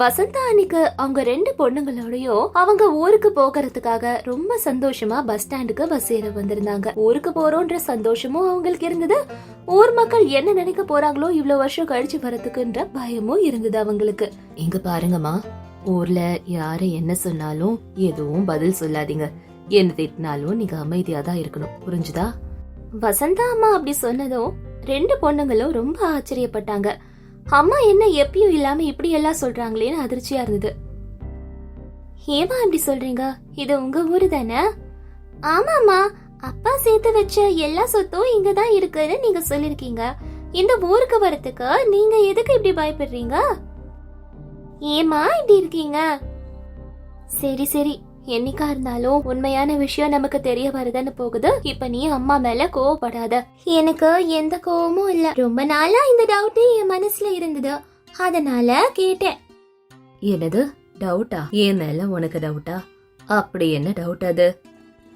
வசந்தா அன்னைக்கு அவங்க ரெண்டு பொண்ணுங்களோடயும் அவங்க ஊருக்கு போகிறதுக்காக ரொம்ப சந்தோஷமா பஸ் ஸ்டாண்டுக்கு பஸ் ஏற வந்திருந்தாங்க. ஊருக்கு போறோன்ற சந்தோஷமும் அவங்களுக்கு இருந்தது. ஊர் மக்கள் என்ன நினைக்க போறாங்களோ இவ்வளவு வருஷம் கழிச்சு வரதுக்குன்ற பயமும் இருந்தது அவங்களுக்கு. இங்க பாருங்கம்மா ஊர்ல யாரு என்ன சொன்னாலும் எதுவும் பதில் சொல்லாதீங்க. என்ன திட்டினாலும் நீங்க அமைதியா தான் இருக்கணும். புரிஞ்சுதா? வசந்தா அம்மா அப்படி சொன்னதும் ரெண்டு பொண்ணுங்களும் ரொம்ப ஆச்சரியப்பட்டாங்க. அம்மா என்ன எப்பயும் இல்லாம இப்படி எல்லாம் சொல்றாங்களேன்னு அதிர்ச்சியா இருந்தது. ஏமா இப்படி சொல்றீங்க? இது உங்க ஊரு தானே? ஆமாமா அப்பா சேர்த்து வச்ச எல்லா சொத்தும் இங்க தான் இருக்குன்னு நீங்க சொல்லிருக்கீங்க. இந்த ஊருக்கு வரத்துக்கு நீங்க எதுக்கு இப்படி பயப்படுறீங்க? ஏமா இப்படி இருக்கீங்க? சரி சரி. என்னைக்கா இருந்தாலும் உண்மையான விஷயம் நமக்கு தெரிய வருதுன்னு போகுது. இப்ப நீ அம்மா மேல கோவப்படாத. எனக்கு எந்த கோவமும் இல்ல. ரொம்ப நாளா இந்த டவுட் என் மனசுல இருந்தது. அதனால கேட்டேன். என்னது? டவுட்டா என் மேல உனக்கு டவுட்டா அப்படி என்ன டவுட் அது?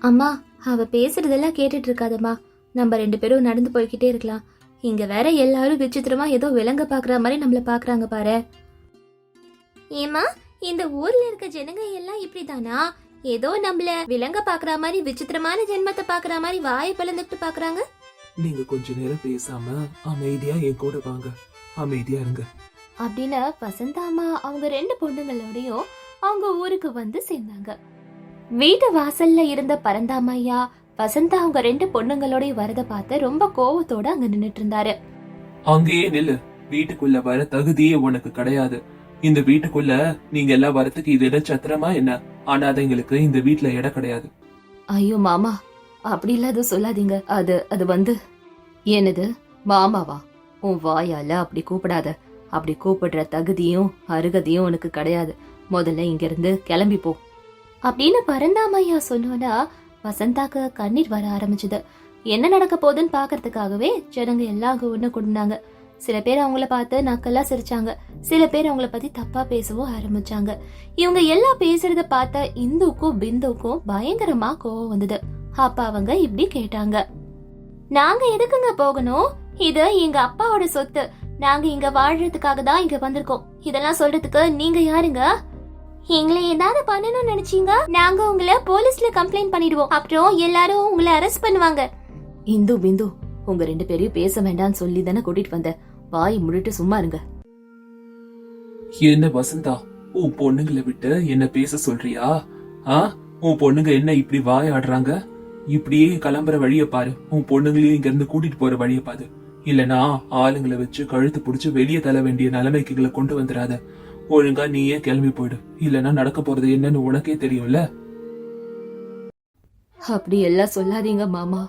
அம்மா அவ பேசுறதெல்லாம் கேட்டுட்டு இருக்காதம்மா. நம்ம ரெண்டு பேரும் நடந்து போய்கிட்டே இருக்கலாம். இங்க வேற எல்லாரும் விசித்திரமா ஏதோ விலங்க பாக்குற மாதிரி நம்மள பாக்குறாங்க பாரு. ஏமா இந்த ஊர்ல இருக்க ஜனங்க எல்லாம் இப்படிதானா? ஏதோ நம்மள விலங்க பாக்குற மாதிரி விசித்திரமான ஜென்மத்தை பாக்குற மாதிரி வாயை பிளந்துட்டு பாக்குறாங்க. நீங்க கொஞ்ச நேரம் பேசாம அமைதியா என் கூட வாங்க. அமைதியா இருங்க. அப்படின்னு வசந்தா அம்மா அவங்க ரெண்டு பொண்ணுங்களோடயும் அவங்க ஊருக்கு வந்து சேர்ந்தாங்க. வீட்டு வாசல்ல இருந்த பரந்தாமையா வசந்தா அவங்க ரெண்டு பொண்ணுங்களோடய வரத பார்த்து ரொம்ப கோவத்தோட அங்க நின்னுட்டு இருந்தாரு. அங்கேயே நில்லு. வீட்டுக்குள்ள வர தகுதியே உனக்கு கிடையாது. இந்த வீட்டுக்குள்ள நீங்க எல்லாம் வரத்துக்கு இது என்ன சத்திரமா என்ன? அனாதைங்களுக்கு இந்த வீட்டுல இடம் கிடையாது. ஐயோ மாமா. அப்படி இல்லாத சொல்லாதீங்க. அது அது வந்து என்னது? மாமாவா? உன் வாயால அப்படி கூப்பிடாத. அப்படி கூப்பிடுற தகுதியும் அருகதையும் உனக்கு கிடையாது. முதல்ல இங்க இருந்து கிளம்பி போ. அப்படின்னு பரந்தாமையா சொன்னோன்னா வசந்தாக்கு கண்ணீர் வர ஆரம்பிச்சது. என்ன நடக்க போகுதுன்னு பாக்குறதுக்காகவே ஜனங்க எல்லாம் ஒண்ணு கூடினாங்க. சில பேர் அவங்கள பார்த்து நக்கலா சிரிச்சாங்க. சில பேர் அவங்கள பத்தி தப்பா பேசவும் ஆரம்பிச்சாங்க. இவங்க எல்லாம் பேசுறத பார்த்த இந்துக்கும் பிந்துக்கும் பயங்கரமா கோவம் வந்தது. அப்ப அவங்க இப்படி கேட்டாங்க. நாங்க எதுக்குங்க போகணும்? இது எங்க அப்பாவோட சொத்து. நாங்க இங்க வாழ்றதுக்காக தான் இங்க வந்திருக்கோம். இதெல்லாம் சொல்றதுக்கு நீங்க யாருங்க? எங்களை ஏதாவது பண்ணணும்னு நினைச்சீங்க? நாங்க உங்களை போலீஸ்ல கம்ப்ளைண்ட் பண்ணிடுவோம். அப்புறம் எல்லாரும் உங்களை அரெஸ்ட் பண்ணுவாங்க. இந்து பிந்து உங்க ரெண்டு பேரையும் பேச வேண்டாம்னு சொல்லி தானே கூட்டிட்டு வந்தேன் வாய் முடிட்டு சும்மா இருங்க. என்ன வசந்தா உன் பொண்ணுங்களை விட்டு என்ன பேச சொல்றியா? ஆ? உன் பொண்ணுங்க என்ன இப்படி வாய் ஆடுறாங்க இப்படியே கிளம்புற வழிய பாரு. உன் பொண்ணுங்களையும் இங்க இருந்து கூட்டிட்டு போற வழிய பாரு. இல்லனா ஆளுங்களை வச்சு கழுத்து புடிச்சு வெளியே தள்ள வேண்டிய நிலைமைக்குகளை கொண்டு வந்துடாத. ஒழுங்கா நீயே கிளம்பி போயிடு. இல்லனா நடக்க போறது என்னன்னு உனக்கே தெரியும்ல? அப்படி எல்லாம் சொல்லாதீங்க மாமா.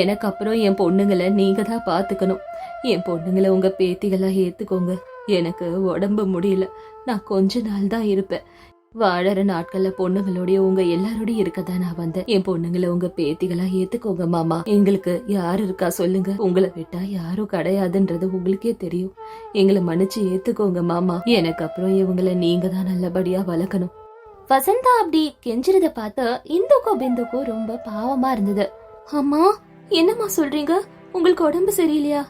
எனக்கு அப்புறம் என் பொண்ணுங்களை நீங்க தான் பாத்துக்கணும் என் பொண்ணுங்களை உங்க பேத்திகளா ஏத்துக்கோங்க. எனக்கு உடம்பு முடியல. நான் கொஞ்ச நாள் தான் இருப்பேன். வாழற நாட்கள்ல பொண்ணுங்களோடய உங்க எல்லாரோடய இருக்கதான் நான் வந்தேன். என் பொண்ணுங்களை உங்க பேத்திகளா ஏத்துக்கோங்க மாமா. எங்களுக்கு யார் இருக்கா சொல்லுங்க. உங்களை விட்டா யாரும் கிடையாதுன்றது உங்களுக்கே தெரியும். எங்களை மன்னிச்சு ஏத்துக்கோங்க மாமா. எனக்கு அப்புறம் இவங்களை நீங்க தான் நல்லபடியா வளர்க்கணும். வசந்தா அப்படி கெஞ்சிறத பார்த்து இந்துக்கோ பிந்துக்கோ ரொம்ப பாவமா இருந்தது. அம்மா என்னம்மா சொல்றீங்க? உங்களுக்கு உடம்பு சரியில்லையா?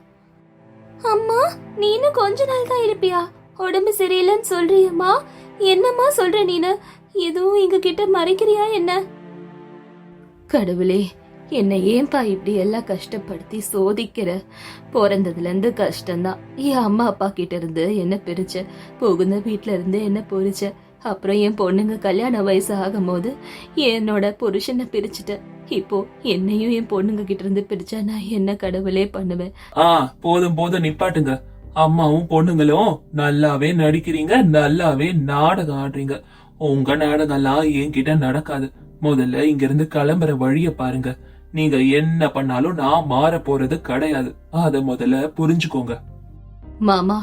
அம்மா நீ இன்னும் கொஞ்ச நாள் தான் இருப்பியா? உடம்பு சரியில்லைன்னு சொல்றியம்மா? என்னம்மா சொல்ற நீனு? எதுவும் எங்க கிட்ட மறைக்கிறியா என்ன? கடவுளே என்னை ஏன்பா இப்படி எல்லாம் கஷ்டப்படுத்தி சோதிக்கிற? பிறந்ததுல இருந்து கஷ்டம்தான். என் அம்மா அப்பா கிட்ட இருந்து என்ன பிரிச்ச? புகுந்த வீட்டுல இருந்து என்ன பொறிச்ச அப்புறம் என் பொண்ணுங்க கல்யாண வயசு ஆகும் போது என்னோட புருஷனை பிரிச்சுட்டேன். இப்போ என்னையும் என் பொண்ணுங்க கிட்ட இருந்து பிரிச்சா நான் என்ன கடவுளே பண்ணுவேன்? ஆ போதும் போதும் நிப்பாட்டுங்க. அம்மாவும் பொண்ணுங்களும் நல்லாவே நடிக்கிறீங்க நல்லாவே நாடகம் ஆடுறீங்க. உங்க நாடகம்லாம் என்கிட்ட நடக்காது. முதல்ல இங்க இருந்து கிளம்புற வழிய பாருங்க. நீங்க என்ன பண்ணாலும் நான் மாற போறது கிடையாது. அத முதல்ல புரிஞ்சுக்கோங்க. மாமா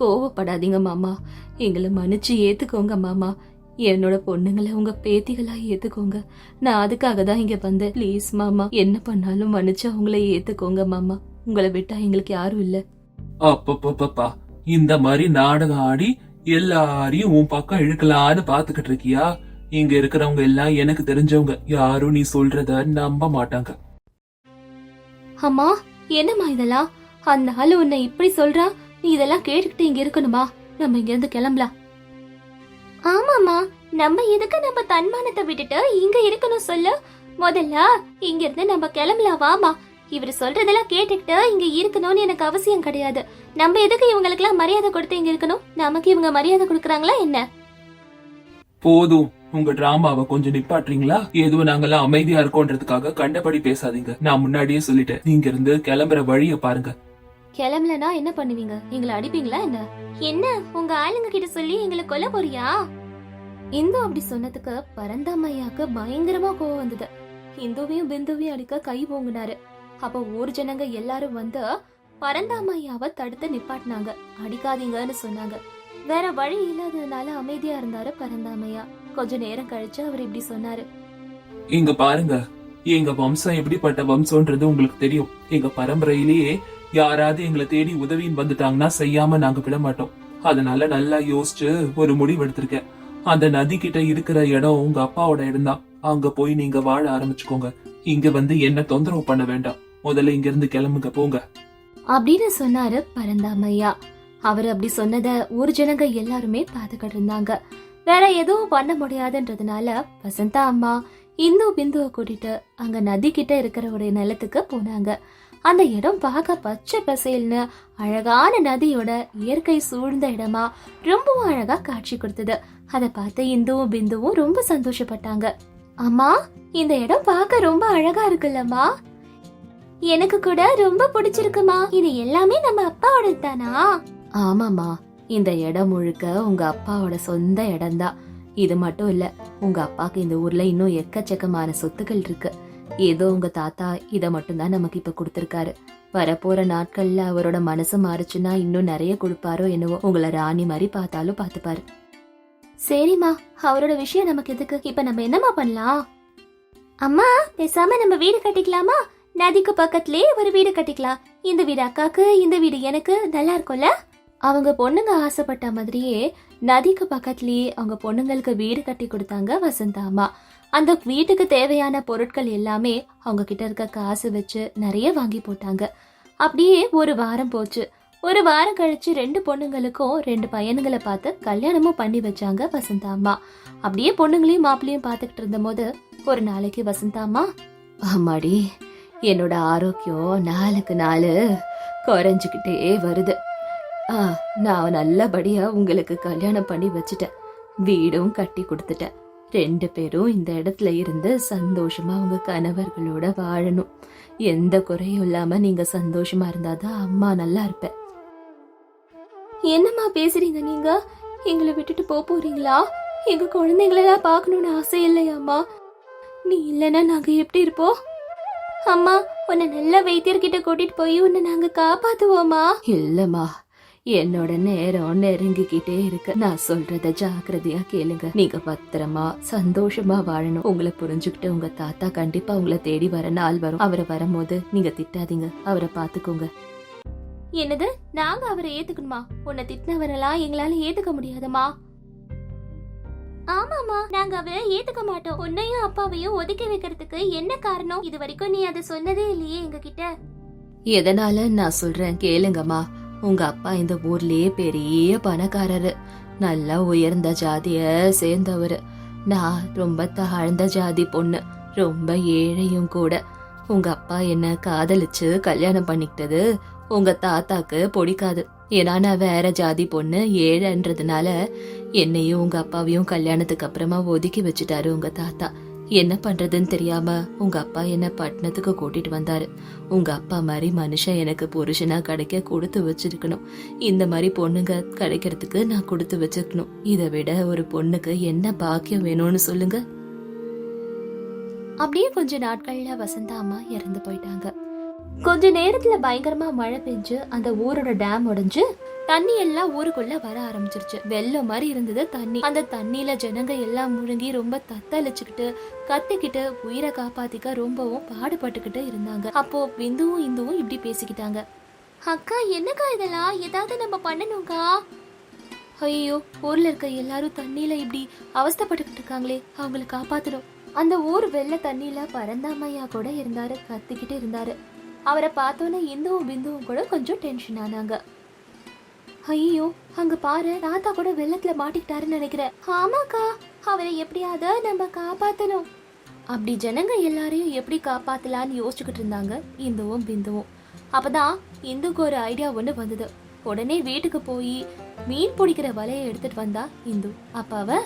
கோவப்படாதீங்க மாமா. எங்களை மன்னிச்சு ஏத்துக்கோங்க மாமா. என்னோட பொண்ணுங்களை உங்க பேத்திகளா ஏத்துக்கோங்க. நான் அதுக்காக தான் இங்க வந்தேன். ப்ளீஸ் மாமா. என்ன பண்ணாலும் மன்னிச்சு அவங்கள ஏத்துக்கோங்க மாமா. உங்களை விட்டா எங்களுக்கு யாரும் இல்ல. அப்பப்பப்பப்பா. இந்த மாதிரி நாடகம் ஆடி எல்லாரையும் உன் பக்கம் இழுக்கலான்னு பாத்துக்கிட்டு இருக்கியா? இங்க இருக்கிறவங்க எல்லாம் எனக்கு தெரிஞ்சவங்க. யாரும் நீ சொல்றத நம்ப மாட்டாங்க. அம்மா என்னம்மா இதெல்லாம்? அந்த ஆளு உன்னை இப்படி சொல்றா? நீ இதெல்லாம் கேட்டுக்கிட்டு இங்க இருக்கணுமா? நம்ம இங்க இருந்து கிளம்பலாம். ஆமாமா நம்ம எதுக்கு நம்ம தன்மானத்தை விட்டுட்டு இங்க இருக்கணும் சொல்லு? முதல்ல இங்க இருந்து நம்ம கிளம்பலாம் வாமா இவர் சொல்றதெல்லாம் கேட்டுக்கிட்டு இங்க இருக்கணும்னு எனக்கு அவசியம் கிடையாது. நம்ம எதுக்கு இவங்களுக்கெல்லாம் மரியாதை கொடுத்து இங்க இருக்கணும்? நமக்கு இவங்க மரியாதை கொடுக்கறாங்களா என்ன? போதும். உங்க டிராமாவை கொஞ்சம் நிப்பாட்டுறீங்களா? ஏதோ நாங்கெல்லாம் அமைதியா இருக்கோன்றதுக்காக கண்டபடி பேசாதீங்க. நான் முன்னாடியே சொல்லிட்டேன். இங்க இருந்து கிளம்புற வழிய பாருங்க. கிளம்பலனா என்ன பண்ணுவீங்க? எங்களை அடிப்பீங்களா என்ன? என்ன? உங்க ஆளுங்க கிட்ட சொல்லி எங்களை கொல்ல போறியா? இந்து அப்படி சொன்னதுக்கு பரந்தாமையாக்கு பயங்கரமா கோவம் வந்தது. இந்துவையும் பிந்துவையும் அடிக்க கை ஓங்குனாரு. அப்ப ஊர் ஜனங்க எல்லாரும் வந்து பரந்தாமையாவை தடுத்து நிப்பாட்டினாங்க. அடிக்காதீங்கன்னு சொன்னாங்க. வேற வழி இல்லாததுனால அமைதியா இருந்தாரு பரந்தாமையா. கொஞ்ச நேரம் கழிச்சு அவர் இப்படி சொன்னாரு. இங்க பாருங்க. எங்க வம்சம் எப்படிப்பட்ட வம்சம்ன்றது உங்களுக்கு தெரியும். எங்க பரம்பரையிலேயே யாராவது எங்களை தேடி உதவின்னு வந்துட்டாங்கன்னா செய்யாம நாங்க விட மாட்டோம் அதனால நல்லா யோசிச்சு ஒரு முடிவு எடுத்திருக்கேன் அந்த நதி கிட்ட இருக்கிற இடம் உங்க அப்பாவோட இடம் தான். அங்க போய் நீங்க வாழ ஆரம்பிச்சுக்கோங்க. இங்க வந்து என்ன தொந்தரவு பண்ண வேண்டாம். முதல்ல இங்க இருந்து கிளம்புங்க போங்க. அப்படின்னு சொன்னாரு பரந்தாமையா. அவர் அப்படி சொன்னத ஊர் ஜனங்க எல்லாருமே பாத்துக்கிட்டு இருந்தாங்க. வேற எதுவும் பண்ண முடியாதுன்றதுனால வசந்தா அம்மா இந்து பிந்துவை கூட்டிட்டு அங்க நதி கிட்ட இருக்கிற ஒரு நிலத்துக்கு போனாங்க. அந்த இடம் பார்க்க பச்சை பசேல்னு அழகான நதியோட இயற்கை சூழ்ந்த இடமா ரொம்பவும் அழகா காட்சி கொடுத்தது. அதை பார்த்து இந்துவும் பிந்துவும் ரொம்ப சந்தோஷப்பட்டாங்க. அம்மா இந்த இடம் பார்க்க ரொம்ப அழகா இருக்குல்லம்மா. எனக்கு கூட ரொம்ப பிடிச்சிருக்குமா. இது எல்லாமே நம்ம அப்பாவோட தானா? ஆமாமா இந்த இடம் முழுக்க உங்க அப்பாவோட சொந்த இடம்தான். இது மட்டும் இல்ல உங்க அப்பாக்கு இந்த ஊர்ல இன்னும் எக்கச்சக்கமான சொத்துக்கள் இருக்கு. ஏதோ உங்க தாத்தா இத மட்டும்தான் நமக்கு இப்ப கொடுத்திருக்காரு. வரப்போற நாட்கள்ல அவரோட மனசு மாறுச்சுன்னா இன்னும் நிறைய கொடுப்பாரோ என்னவோ உங்களை ராணி மாதிரி பார்த்தாலும் பார்த்துப்பாரு. சரிம்மா அவரோட விஷயம் நமக்கு எதுக்கு? இப்ப நம்ம என்னம்மா பண்ணலாம்? அம்மா பேசாம நம்ம வீடு கட்டிக்கலாமா? நதிக்கு பக்கத்துலயே ஒரு வீடு கட்டிக்கலாம். இந்த வீடு அக்காக்கு இந்த வீடு எனக்கு நல்லா இருக்கும்ல? அவங்க பொண்ணுங்க ஆசைப்பட்ட மாதிரியே நதிக்கு பக்கத்துலயே அவங்க பொண்ணுங்களுக்கு வீடு கட்டி கொடுத்தாங்க வசந்தா அம்மா. அந்த வீட்டுக்கு தேவையான பொருட்கள் எல்லாமே அவங்க கிட்ட இருக்க காசு வச்சு நிறைய வாங்கி போட்டாங்க. அப்படியே ஒரு வாரம் போச்சு. ஒரு வாரம் கழிச்சு ரெண்டு பொண்ணுங்களுக்கும் ரெண்டு பையனுங்களை பார்த்து கல்யாணமும் பண்ணி வச்சாங்க வசந்தா அம்மா. அப்படியே பொண்ணுங்களையும் மாப்பிளையும் பார்த்துக்கிட்டு இருந்தபோது ஒரு நாளைக்கு வசந்தா அம்மா ஆமாடி என்னோட ஆரோக்கியம் நாளுக்கு நாள் குறைஞ்சுக்கிட்டே வருது. ஆ நான் நல்லபடியா உங்களுக்கு கல்யாணம் பண்ணி வச்சுட்டேன். வீடும் கட்டி கொடுத்துட்டேன். ரெண்டு பேரும் இந்த இடத்துல இருந்து சந்தோஷமா உங்க கணவர்களோட வாழணும். எந்த குறையும் இல்லாம நீங்க சந்தோஷமா இருந்தாதான் அம்மா நல்லா இருப்பேன் என்னம்மா பேசுறீங்க நீங்க? எங்களை விட்டுட்டு போக போறீங்களா? எங்க குழந்தைங்களெல்லாம் பார்க்கணும்னு ஆசை இல்லையாம்மா? நீ இல்லைன்னா நாங்க எப்படி இருப்போம்? அம்மா உன்னை நல்ல வைத்தியர்கிட்ட கூட்டிட்டு போய் உன்னை நாங்க காப்பாத்துவோமா இல்லம்மா. என்னோட நேரம் நெருங்கிக்கிட்டே இருக்கு. நான் சொல்றத ஜாக்கிரதையா கேளுங்க. நீங்க பத்திரமா சந்தோஷமா வாழணும். உங்களை புரிஞ்சுக்கிட்டு உங்க தாத்தா கண்டிப்பா உங்களை தேடி வர நாள் வரும். அவரை வரும்போது நீங்க திட்டாதீங்க. அவரை பாத்துக்கோங்க. என்னது? நாங்க அவரை ஏத்துக்கணுமா? உன்னை திட்டினவரெல்லாம் எங்களால ஏத்துக்க முடியாதம்மா ஆமாமா நாங்க அவரை ஏத்துக்க மாட்டோம். உன்னையும் அப்பாவையும் ஒதுக்கி வைக்கிறதுக்கு என்ன காரணம்? இது வரைக்கும் நீ அதை சொன்னதே இல்லையே எங்க கிட்ட எதனால நான் சொல்றேன் கேளுங்கம்மா. உங்க அப்பா இந்த ஊர்லயே பெரிய பணக்காரரு. நல்லா உயர்ந்த ஜாதிய சேர்ந்தவரு. நான் ரொம்ப தாழ்ந்த ஜாதி பொண்ணு. ரொம்ப ஏழையும் கூட. உங்க அப்பா என்ன காதலிச்சு கல்யாணம் பண்ணிக்கிட்டது உங்க தாத்தாக்கு பிடிக்காது. ஏன்னா நான் வேற ஜாதி பொண்ணு ஏழைன்றதுனால என்னையும் உங்க அப்பாவையும் கல்யாணத்துக்கு அப்புறமா ஒதுக்கி வச்சுட்டாரு உங்க தாத்தா. என்ன பண்றதுன்னு தெரியாம உங்க அப்பா என்ன பட்டணத்துக்கு கூட்டிட்டு வந்தாரு. உங்க அப்பா மாதிரி மனுஷன் எனக்கு புருஷனா கிடைக்க கொடுத்து வச்சிருக்கணும். இந்த மாதிரி பொண்ணுங்க கிடைக்கிறதுக்கு நான் கொடுத்து வச்சிருக்கணும். இதை விட ஒரு பொண்ணுக்கு என்ன பாக்கியம் வேணும்னு சொல்லுங்க. அப்படியே கொஞ்ச நாட்கள்ல வசந்தா அம்மா இறந்து போயிட்டாங்க. கொஞ்ச நேரத்துல பயங்கரமா மழை பெஞ்சு அந்த ஊரோட டேம் உடைஞ்சு தண்ணி எல்லாம் ஊருக்குள்ள வர ஆரம்பிச்சிருச்சு. வெள்ளம் மாதிரி இருந்தது தண்ணி. அந்த தண்ணியில ஜனங்க எல்லாம் முழுங்கி ரொம்ப தத்தளிச்சுக்கிட்டு கத்திக்கிட்டு உயிரை காப்பாத்திக்க ரொம்பவும் பாடுபட்டுக்கிட்டு இருந்தாங்க. அப்போ பிந்துவும் இந்துவும் இப்படி பேசிக்கிட்டாங்க. அக்கா என்னக்கா இதெல்லாம்? ஏதாவது நம்ம பண்ணணும்க்கா? ஐயோ ஊர்ல இருக்க எல்லாரும் தண்ணியில இப்படி அவஸ்தைப்பட்டுக்கிட்டு இருக்காங்களே. அவங்களை காப்பாத்தணும். அந்த ஊர் வெள்ள தண்ணியில பரந்தாமையா கூட இருந்தாரு கத்திக்கிட்டு இருந்தாரு. அவரை பார்த்தோன்னே இந்துவும் பிந்துவும் கூட கொஞ்சம் டென்ஷன் ஆனாங்க. ஐயோ அங்க பாரு தாத்தா கூட வெள்ளத்துல மாட்டிக்கிட்டாருன்னு நினைக்கிறேன். ஆமாக்கா அவரை எப்படியாவது நம்ம காப்பாத்தணும். அப்படி ஜனங்க எல்லாரையும் எப்படி காப்பாத்தலான்னு யோசிச்சுக்கிட்டு இருந்தாங்க இந்துவும் பிந்துவும். அப்பதான் இந்துக்கு ஒரு ஐடியா ஒன்று வந்தது. உடனே வீட்டுக்கு போய் மீன் பிடிக்கிற வலையை எடுத்துட்டு வந்தா இந்து. அப்ப அவ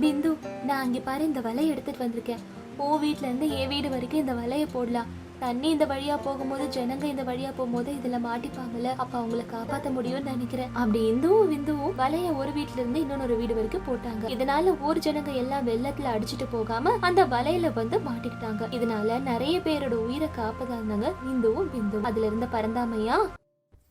பிந்து நான் அங்க பாரு இந்த வலையை எடுத்துட்டு வந்திருக்கேன். ஓ வீட்ல இருந்து என் வீடு வரைக்கும் இந்த வலையை போடலாம். தண்ணி இந்த வழியா போகும்போது ஜனங்க இந்த வழியா போகும்போது இதுல மாட்டிப்பாங்கல்ல அப்ப அவங்கள காப்பாத்த முடியும்னு நினைக்கிறேன். அப்படி இந்துவும் விந்துவும் வலைய ஒரு வீட்ல இருந்து இன்னொரு வீடு வரைக்கும் போட்டாங்க. இதனால ஊர் ஜனங்க எல்லாம் வெள்ளத்துல அடிச்சிட்டு போகாம அந்த வலையில வந்து மாட்டிக்கிட்டாங்க. இதனால நிறைய பேரோட உயிரை காப்பதாங்க இந்துவும் விந்துவும். அதுல இருந்த பரந்தாமையா?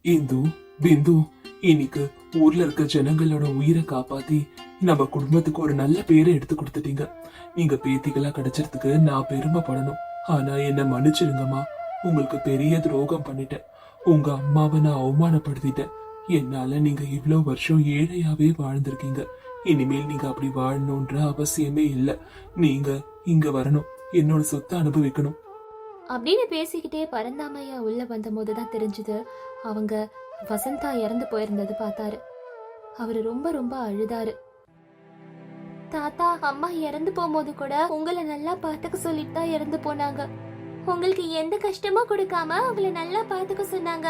இந்து பிந்து இன்னைக்கு ஊர்ல இருக்க ஜனங்களோட உயிரை காப்பாத்தி நம்ம குடும்பத்துக்கு ஒரு நல்ல பேரை எடுத்து கொடுத்துட்டீங்க. நீங்க பேத்திகளா கிடைச்சதுக்கு நான் பெருமைப்படணும். ஆனா என்ன மன்னிச்சிருங்கம்மா உங்களுக்கு பெரிய துரோகம் பண்ணிட்டேன். உங்க அம்மாவை நான் அவமானப்படுத்திட்டேன். என்னால நீங்க இவ்வளவு வருஷம் ஏழையாவே வாழ்ந்திருக்கீங்க. இனிமேல் நீங்க அப்படி வாழணும்ன்ற அவசியமே இல்லை. நீங்க இங்க வரணும். என்னோட சொத்தை அனுபவிக்கணும். அப்படின்னு பேசிக்கிட்டே பரந்தாமையா உள்ள வந்தபோது தான் தெரிஞ்சது அவங்க வசந்தா இறந்து போயிருந்தது பார்த்தாரு. அவரு ரொம்ப ரொம்ப அழுதாரு. தாத்தா அம்மா இறந்து போகும்போது கூட உங்களை நல்லா பார்த்துக்க சொல்லிட்டு தான் இறந்து போனாங்க. உங்களுக்கு எந்த கஷ்டமும் கொடுக்காம அவங்கள நல்லா பார்த்துக்க சொன்னாங்க.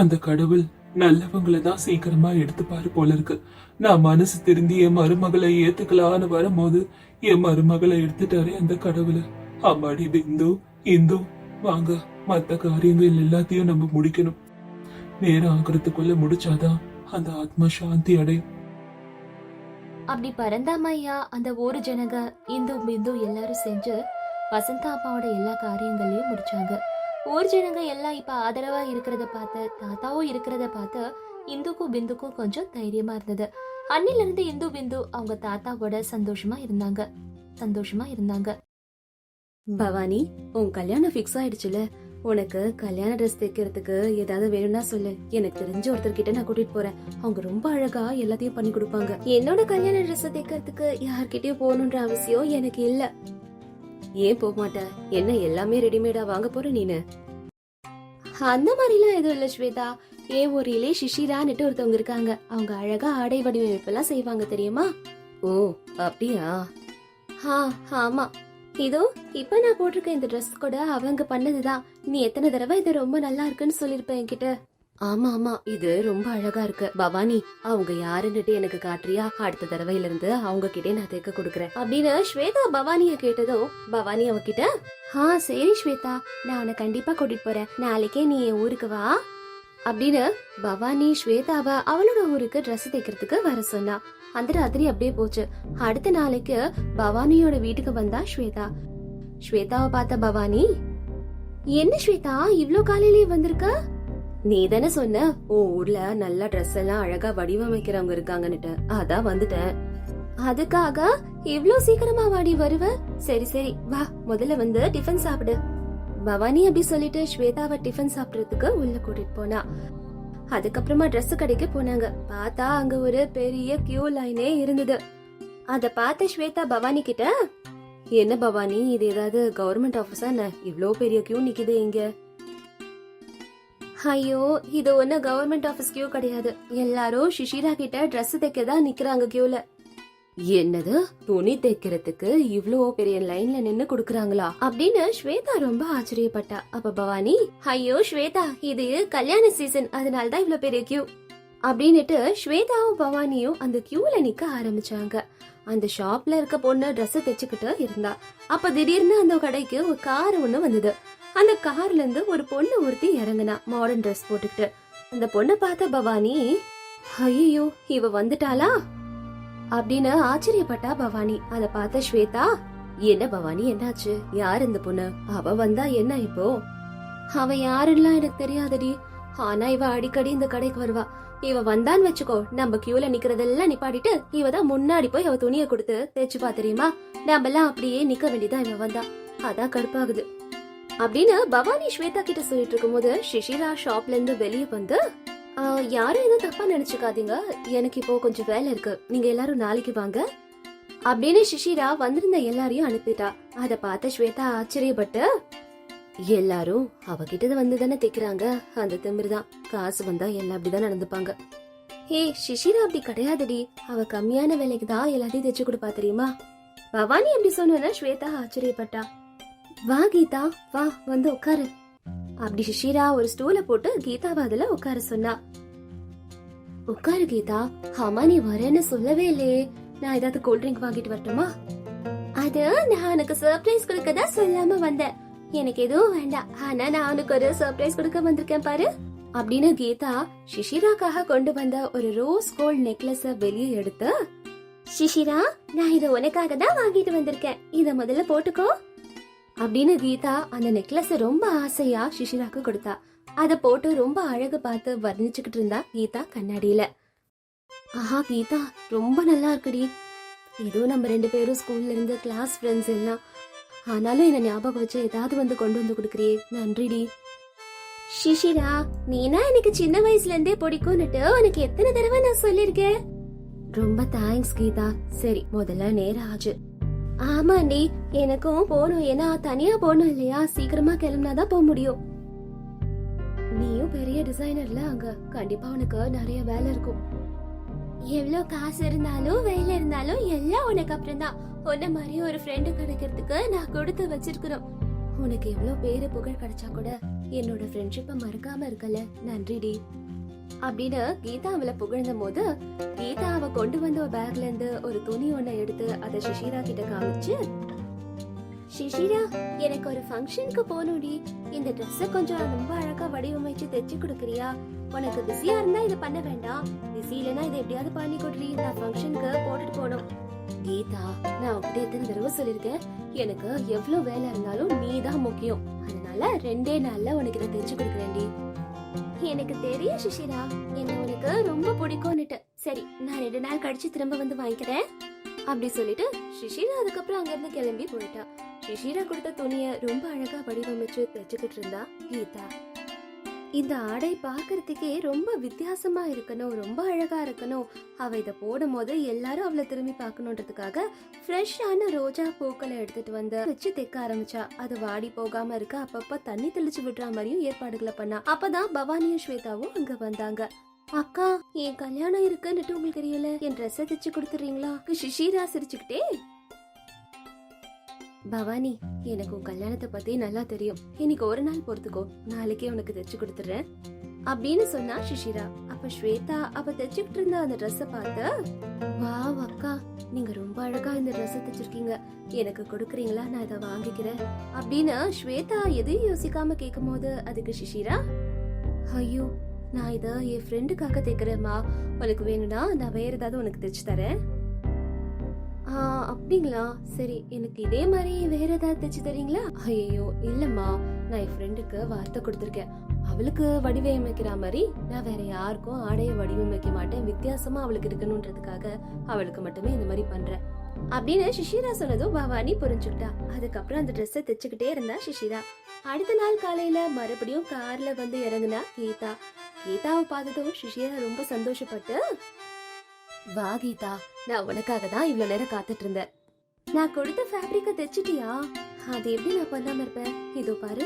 அந்த கடவுள் நல்லவங்களை தான் சீக்கிரமா எடுத்துப்பாரு போல இருக்கு. நான் மனசு திருந்தி என் மருமகளை ஏத்துக்கலான்னு வரும்போது என் மருமகளை எடுத்துட்டாரு அந்த கடவுள். அம்மாடி பிந்து இந்து வாங்க மத்த காரியங்கள் எல்லாத்தையும் நம்ம முடிக்கணும். நேரம் ஆகிறதுக்குள்ள முடிச்சாதான் அந்த ஆத்மா சாந்தி அடையும். அப்படி பரந்தாமையா அந்த ஒரு ஜனங்க இந்து பிந்து எல்லாரும் செஞ்சு வசந்தா அம்மாவோட எல்லா காரியங்களையும் முடிச்சாங்க. ஊர் ஜனங்க எல்லாம் இப்ப ஆதரவா இருக்கிறத பார்த்து தாத்தாவும் இருக்கிறத பார்த்து இந்துக்கும் பிந்துக்கும் கொஞ்சம் தைரியமா இருந்தது. அன்னில இருந்து இந்து பிந்து அவங்க தாத்தாவோட சந்தோஷமா இருந்தாங்க. சந்தோஷமா இருந்தாங்க. பவானி உன் கல்யாணம் ஃபிக்ஸ் ஆயிடுச்சுல. உனக்கு கல்யாண ட்ரெஸ் தைக்கிறதுக்கு ஏதாவது வேணும்னா சொல்லு. எனக்கு தெரிஞ்ச ஒருத்தர்கிட்ட நான் கூட்டிட்டு போறேன். அவங்க ரொம்ப அழகா எல்லாத்தையும் பண்ணி கொடுப்பாங்க. என்னோட கல்யாண ட்ரெஸ் தைக்கிறதுக்கு யார்கிட்டயும் போகணுன்ற அவசியம் எனக்கு இல்ல. ஏன் போக மாட்டேன் என்ன எல்லாமே ரெடிமேடா வாங்க போற நீனு? அந்த மாதிரிலாம் எதுவும் இல்ல ஸ்வேதா. ஏன் ஊரிலே சிஷிரான்னுட்டு ஒருத்தவங்க இருக்காங்க. அவங்க அழகா ஆடை வடிவமைப்பெல்லாம் செய்வாங்க தெரியுமா? ஓ அப்படியா? ஆமா. இதோ இப்ப நான் போட்டிருக்க இந்த ட்ரெஸ் கூட அவங்க பண்ணதுதான். நீ எத்தனை தடவை இது ரொம்ப நல்லா இருக்குன்னு சொல்லிருப்ப என்கிட்ட. ஆமா ஆமா. இது ரொம்ப அழகா இருக்கு. பவானி அவங்க யாருன்னுட்டு எனக்கு காட்டுறியா? அடுத்த தடவையில இருந்து அவங்க கிட்டே நான் தைக்க கொடுக்கறேன். அப்படின்னு ஸ்வேதா பவானிய கேட்டதும் பவானி அவகிட்ட ஆ சரி ஸ்வேதா. நான் உன்னை கண்டிப்பா கூட்டிட்டு போறேன். நாளைக்கே நீ என் ஊருக்கு வா. அப்படின்னு பவானி ஸ்வேதாவை அவளோட ஊருக்கு ட்ரெஸ் தைக்கிறதுக்கு வர சொன்னா. அந்த ராத்திரி அப்படியே போச்சு. அடுத்த நாளைக்கு பவானியோட வீட்டுக்கு வந்தா ஸ்வேதா. ஸ்வேதாவை பார்த்த பவானி என்ன ஸ்வேதா இவ்ளோ காலையிலேயே வந்திருக்க? நீ தானே சொன்ன உன் ஊர்ல நல்ல ட்ரெஸ் எல்லாம் அழகா வடிவமைக்கிறவங்க இருக்காங்கன்னுட்டு. அதான் வந்துட்டேன். அதுக்காக இவ்ளோ சீக்கிரமா வாடி வருவ? சரி சரி வா முதல்ல வந்து டிஃபன் சாப்பிடு. பவானி அப்படி சொல்லிட்டு ஸ்வேதாவை டிஃபன் சாப்பிடுறதுக்கு உள்ள கூட்டிட்டு போனா. அதுக்கப்புறமா ட்ரெஸ் கடைக்கு போனாங்க. பார்த்தா அங்க ஒரு பெரிய கியூ லைனே இருந்தது. அத பார்த்த ஸ்வேதா பவானி கிட்ட என்ன பவானி இது ஏதாவது கவர்மெண்ட் ஆபீஸா என்ன இவ்வளோ பெரிய கியூ நிக்குது இங்க. ஐயோ இது ஒண்ணு கவர்மெண்ட் ஆபீஸ் கியூ கிடையாது. எல்லாரும் சிஷிரா கிட்ட ட்ரெஸ் தைக்க தான் நிக்கிறாங்க கியூல என்னது? துணி தைக்கிறதுக்கு இவ்ளோ பெரிய லைன்ல நின்னு குடுக்கறாங்களா? அப்படின்னு ஸ்வேதா ரொம்ப ஆச்சரியப்பட்டா. அப்ப பவானி ஐயோ ஸ்வேதா இது கல்யாண சீசன் அதனால தான் இவ்ளோ பெரிய கியூ அப்படின்னுட்டு ஸ்வேதாவும் பவானியும் அந்த கியூல நிக்க ஆரம்பிச்சாங்க. அந்த ஷாப்ல இருக்க பொண்ணு ட்ரெஸ் தைச்சுக்கிட்டு இருந்தா. அப்ப திடீர்னு அந்த கடைக்கு ஒரு கார் ஒண்ணு வந்தது. அந்த கார்ல இருந்து ஒரு பொண்ணு ஒருத்தி இறங்குனா மாடர்ன் ட்ரெஸ் போட்டுக்கிட்டு. அந்த பொண்ணை பார்த்த பவானி ஐயோ இவ வந்துட்டாளா? அப்படின்னு ஆச்சரியப்பட்டா பவானி. அத பார்த்த ஸ்வேதா என்ன பவானி என்னாச்சு? யார் இந்த பொண்ணு? அவ வந்தா என்ன இப்போ? அவ யாருலாம் எனக்கு தெரியாதடி. ஆனா இவ அடிக்கடி இந்த கடைக்கு வருவா. இவ வந்தான்னு வச்சுக்கோ நம்ம கியூல நிக்கிறதெல்லாம் நிப்பாடிட்டு இவ தான் முன்னாடி போய் அவ துணியை கொடுத்து தேய்ச்சுப்பா தெரியுமா? நம்ம எல்லாம் அப்படியே நிக்க வேண்டியதா இவ வந்தா. அதான் கடுப்பாகுது. அப்படின்னு பவானி ஸ்வேதா கிட்ட சொல்லிட்டு இருக்கும்போது சிஷிரா ஷாப்ல இருந்து வெளியே வந்து யாரும் எதுவும் தப்பா நினைச்சுக்காதீங்க. எனக்கு இப்போ கொஞ்சம் வேலை இருக்கு. நீங்க எல்லாரும் நாளைக்கு வாங்க. அப்படின்னு சிஷிரா வந்திருந்த எல்லாரையும் அனுப்பிட்டா. அத பார்த்த ஸ்வேதா ஆச்சரியப்பட்டு எல்லாரும் அவகிட்ட வந்து தானே தைக்கிறாங்க அந்த திமிரு தான். காசு வந்தா எல்லாம் அப்படிதான் நடந்துப்பாங்க. ஏய் சிஷிரா அப்படி கிடையாதுடி. அவ கம்மியான வேலைக்கு தான் எல்லாத்தையும் தைச்சு கொடுப்பா தெரியுமா? பவானி அப்படி சொன்னா ஸ்வேதா ஆச்சரியப்பட்டா. வா கீதா வா வந்து உட்காரு. அப்படி சுஷீரா ஒரு ஸ்டூல போட்டு கீதாவை அதுல உட்கார சொன்னா. உட்காரு கீதா ஆமா நீ வரேன்னு சொல்லவே இல்லையே. நான் ஏதாவது கூல் ட்ரிங்க் வாங்கிட்டு வரட்டுமா? அது நான் உனக்கு சர்ப்ரைஸ் கொடுக்க தான் சொல்லாம வந்தேன். எனக்கு எதுவும் வேண்டாம். ஆனா நான் உனக்கு ஒரு சர்ப்ரைஸ் கொடுக்க வந்திருக்கேன் பாரு. அப்படின்னு கீதா சிஷிராக்காக கொண்டு வந்த ஒரு ரோஸ் கோல்ட் நெக்லஸ வெளியே எடுத்து சிஷிரா நான் இத உனக்காக தான் வாங்கிட்டு வந்திருக்கேன். இத முதல்ல போட்டுக்கோ. அப்படின்னு கீதா அந்த நெக்லஸை ரொம்ப ஆசையா சிஷிராக்கு கொடுத்தா. அதை போட்டு ரொம்ப அழகு பார்த்து வர்ணிச்சுக்கிட்டு இருந்தா கீதா கண்ணாடியில. ஆஹா கீதா ரொம்ப நல்லா இருக்குடி. ஏதோ நம்ம ரெண்டு பேரும் ஸ்கூல்ல இருந்து கிளாஸ் ஃப்ரெண்ட்ஸ் எல்லாம். ஆனாலும் என்ன ஞாபகம் வச்சு ஏதாவது வந்து கொண்டு வந்து கொடுக்குறியே நன்றிடி. சிஷிரா நீனா எனக்கு சின்ன வயசுல இருந்தே பிடிக்கும்னுட்டு உனக்கு எத்தனை தடவை நான் சொல்லிருக்கேன் ரொம்ப தேங்க்ஸ் கீதா. சரி முதல்ல நேரம் ஆச்சு. ஆமாண்டி எனக்கும் போகணும். ஏன்னா தனியா போகணும் இல்லையா? சீக்கிரமா கிளம்புனாதான் போக முடியும். நீயும் பெரிய டிசைனர்ல அங்க. கண்டிப்பா உனக்கு நிறைய வேலை இருக்கும். எவ்வளவு காசு இருந்தாலும் வேலை இருந்தாலும் எல்லாம் உனக்கு அப்புறம் தான். உன்ன மாதிரி ஒரு ஃப்ரெண்டு கிடைக்கிறதுக்கு நான் கொடுத்து வச்சிருக்கிறோம் உனக்கு எவ்வளவு பேரு புகழ் கிடைச்சா கூட என்னோட ஃப்ரெண்ட்ஷிப்பை மறக்காம இருக்கல. நன்றிடி. அப்படின்னு கீதா அவளை புகழ்ந்த போது கீதா அவ கொண்டு வந்த ஒரு பேக்ல இருந்து ஒரு துணி ஒண்ண எடுத்து அத சிஷிரா கிட்ட காமிச்சு சிஷிரா எனக்கு ஒரு ஃபங்க்ஷனுக்கு போகணும்டி. இந்த Dress கொஞ்சம் ரொம்ப அழகா வடிவமைச்சு தைச்சு கொடுக்குறியா? உனக்கு பிஸியா இருந்தா இதை பண்ண வேண்டாம். பிஸி இல்லைன்னா இதை எப்படியாவது பண்ணி கொடுறி. நான் ஃபங்க்ஷனுக்கு போட்டுட்டு போனோம் கீதா நான் உங்ககிட்ட எத்தனை தடவை சொல்லிருக்கேன் எனக்கு எவ்வளவு வேலை இருந்தாலும் நீ தான் முக்கியம். அதனால ரெண்டே நாள்ல உனக்கு இதை தைச்சு கொடுக்குறேன்டி. எனக்கு தெரியும் சுஷிரா. என்ன உனக்கு ரொம்ப பிடிக்கும்னுட்டு. சரி நான் ரெண்டு நாள் கழிச்சு திரும்ப வந்து வாங்கிக்கிறேன். அப்படி சொல்லிட்டு சுஷிரா அதுக்கப்புறம் அங்க இருந்து கிளம்பி போயிட்டா. சுஷிரா கொடுத்த துணிய ரொம்ப அழகா வடிவமைச்சு தச்சுக்கிட்டு இருந்தா கீதா. இந்த ஆடை பார்க்கறதுக்கே ரொம்ப வித்தியாசமா இருக்கணும் ரொம்ப அழகா இருக்கணும். அவ இதை போடும் போது எல்லாரும் அவளை திரும்பி பார்க்கணுன்றதுக்காக ஃப்ரெஷ்ஷான ரோஜா பூக்களை எடுத்துட்டு வந்து வச்சு தைக்க ஆரம்பிச்சா. அது வாடி போகாம இருக்க அப்பப்ப தண்ணி தெளிச்சு விடுற மாதிரியும் ஏற்பாடுகளை பண்ணா. அப்பதான் பவானியும் ஸ்வேதாவும் அங்க வந்தாங்க. அக்கா என் கல்யாணம் இருக்குன்னுட்டு உங்களுக்கு தெரியல? என் ட்ரெஸ்ஸை தைச்சு கொடுத்துறீங்களா சிஷிரா சிரிச்சுக்கிட்டே பவானி எனக்கு உன் கல்யாணத்தை பத்தி நல்லா தெரியும். இன்னைக்கு ஒரு நாள் பொறுத்துக்கோ. நாளைக்கே உனக்கு தைச்சு கொடுத்துறேன் அப்படின்னு சொன்னா சுஷிரா அப்ப ஸ்வேதா அப்ப தைச்சுக்கிட்டு இருந்த அந்த ட்ரெஸ்ஸ பார்த்து வாவ் அக்கா நீங்க ரொம்ப அழகா இந்த ட்ரெஸ் தைச்சிருக்கீங்க. எனக்கு கொடுக்குறீங்களா? நான் இதை வாங்கிக்கிறேன். அப்படின்னு ஸ்வேதா எதையும் யோசிக்காம கேட்கும் போது அதுக்கு சுஷிரா ஐயோ நான் இதை என் ஃப்ரெண்டுக்காக தைக்கிறேம்மா. உனக்கு வேணும்னா நான் வேற ஏதாவது உனக்கு தைச்சு தரேன். அப்படிங்களா? சரி எனக்கு இதே மாதிரி வேற ஏதாவது தைச்சு தரீங்களா? ஐயோ இல்லம்மா. நான் என் ஃப்ரெண்டுக்கு வார்த்தை கொடுத்துருக்கேன். அவளுக்கு வடிவமைக்கிற மாதிரி நான் வேற யாருக்கும் ஆடைய வடிவமைக்க மாட்டேன். வித்தியாசமா அவளுக்கு இருக்கணும்ன்றதுக்காக அவளுக்கு மட்டுமே இந்த மாதிரி பண்றேன். அப்படின்னு சிஷிரா சொன்னதும் பவானி புரிஞ்சுக்கிட்டா. அதுக்கப்புறம் அந்த ட்ரெஸ்ஸை தைச்சுக்கிட்டே இருந்தா சிஷிரா. அடுத்த நாள் காலையில மறுபடியும் கார்ல வந்து இறங்குனா கீதா. கீதாவை பார்த்ததும் சிஷிரா ரொம்ப சந்தோஷப்பட்டு வா கீதா. நான் உனக்காக தான் இவ்வளவு நேரம் காத்துட்டு இருந்தேன் நான் கொடுத்த ஃபேப்ரிக்க தைச்சிட்டியா? அது எப்படி நான் பண்ணாம இருப்பேன்? இதோ பாரு.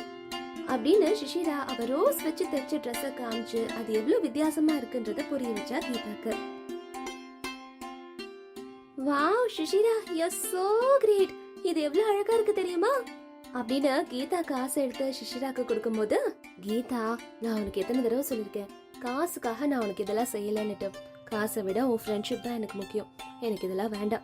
அப்படின்னு சிஷிரா அவ ரோஸ் வச்சு தைச்ச ட்ரெஸ்ஸ காமிச்சு அது எவ்வளவு வித்தியாசமா இருக்குன்றத புரிய வச்சா கீதாக்கு. Wow Shishira you so great இது எவ்வளவு அழகா இருக்கு தெரியுமா? அப்படின்னு கீதா காசு எடுத்து சிஷிராக்கு கொடுக்கும்போது கீதா நான் உனக்கு எத்தனை தடவை சொல்லிருக்கேன் காசுக்காக நான் உனக்கு இதெல்லாம் செய்யலன்னுட்டு. காசை விட உன் ஃப்ரெண்ட்ஷிப் தான் எனக்கு முக்கியம். எனக்கு இதெல்லாம் வேண்டாம்.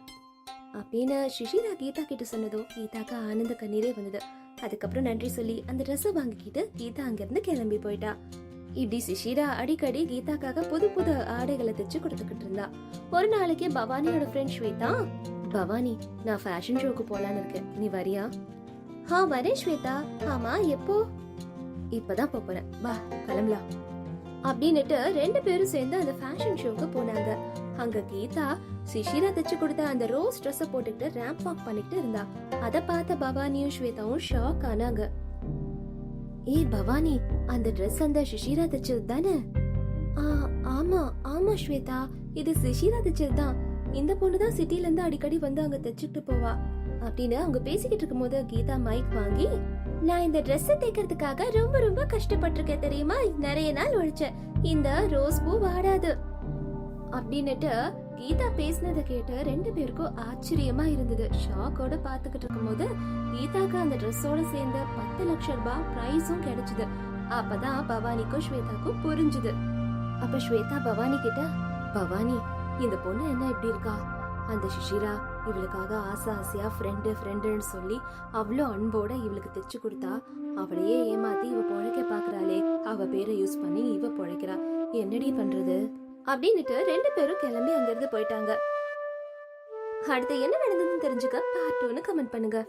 அப்படின்னு சுஷிதா கீதா கிட்ட சொன்னதும் கீதாக்கு ஆனந்த கண்ணீரே வந்தது. அதுக்கப்புறம் நன்றி சொல்லி அந்த ட்ரெஸ்ஸை வாங்கிக்கிட்டு கீதா அங்கிருந்து கிளம்பி போயிட்டா. இப்படி சுஷிரா அடிக்கடி கீதாக்காக புது புது ஆடைகளை தைச்சு கொடுத்துக்கிட்டு இருந்தா. ஒரு நாளைக்கு பவானியோட ஃப்ரெண்ட் ஸ்வேதா பவானி நான் ஃபேஷன் ஷோக்கு போலான்னு இருக்கேன். நீ வரியா? ஆ வரேன் ஸ்வேதா. ஆமா எப்போ? இப்பதான் போறேன். வா கிளம்பலாம். அப்படின்னுட்டு ரெண்டு பேரும் சேர்ந்து அந்த ஃபேஷன் ஷோக்கு போனாங்க. அங்க கீதா சிஷிரா தச்சு கொடுத்த அந்த ரோஸ் ட்ரெஸ் போட்டுட்டு ரேம்ப் வாக் பண்ணிட்டு இருந்தா. அத பார்த்த பவானியும் ஸ்வேதாவும் ஷாக் ஆனாங்க. ஏய் பவானி அந்த ட்ரெஸ் அந்த சிஷிரா தைச்சது தானே? ஆ ஆமா ஆமா ஸ்வேதா இது சிஷிரா தைச்சது தான். இந்த பொண்ணு தான் சிட்டில இருந்து அடிக்கடி வந்து அங்க தச்சுட்டு போவா. அப்படின்னு அவங்க பேசிக்கிட்டு இருக்கும்போது கீதா மைக் வாங்கி நான் இந்த ட்ரெஸ் தைக்கிறதுக்காக ரொம்ப ரொம்ப கஷ்டப்பட்டிருக்கேன் தெரியுமா? நிறைய நாள் உழைச்சேன் இந்த ரோஸ் பூ வாடாது. அப்படின்னுட்டு கீதா பேசினதை கேட்டு ரெண்டு பேருக்கும் ஆச்சரியமா இருந்தது. ஷாக்கோட பாத்துக்கிட்டு இருக்கும்போது கீதாக்கு அந்த ட்ரெஸ்ஸோட சேர்ந்து பத்து லட்சம் ரூபாய் பிரைஸும் கிடைச்சது. அப்பதான் பவானிக்கும் ஸ்வேதாக்கும் புரிஞ்சுது. அப்ப ஸ்வேதா பவானி கிட்ட பவானி இந்த பொண்ணு என்ன இப்படி இருக்கா? அந்த சுஷிரா இவளுக்காக ஆசை ஆசையா ஃப்ரெண்டு ஃப்ரெண்டுன்னு சொல்லி அவ்வளோ அன்போட இவளுக்கு தைச்சு கொடுத்தா அவளையே ஏமாத்தி இவ பொழைக்க பாக்குறாளே. அவ பேரை யூஸ் பண்ணி இவ பொழைக்கிறா. என்னடி பண்றது? அப்படின்னுட்டு ரெண்டு பேரும் கிளம்பி அங்கிருந்து போயிட்டாங்க. அடுத்து என்ன நடந்ததுன்னு தெரிஞ்சுக்க பார்ட் கமெண்ட் பண்ணுங்க.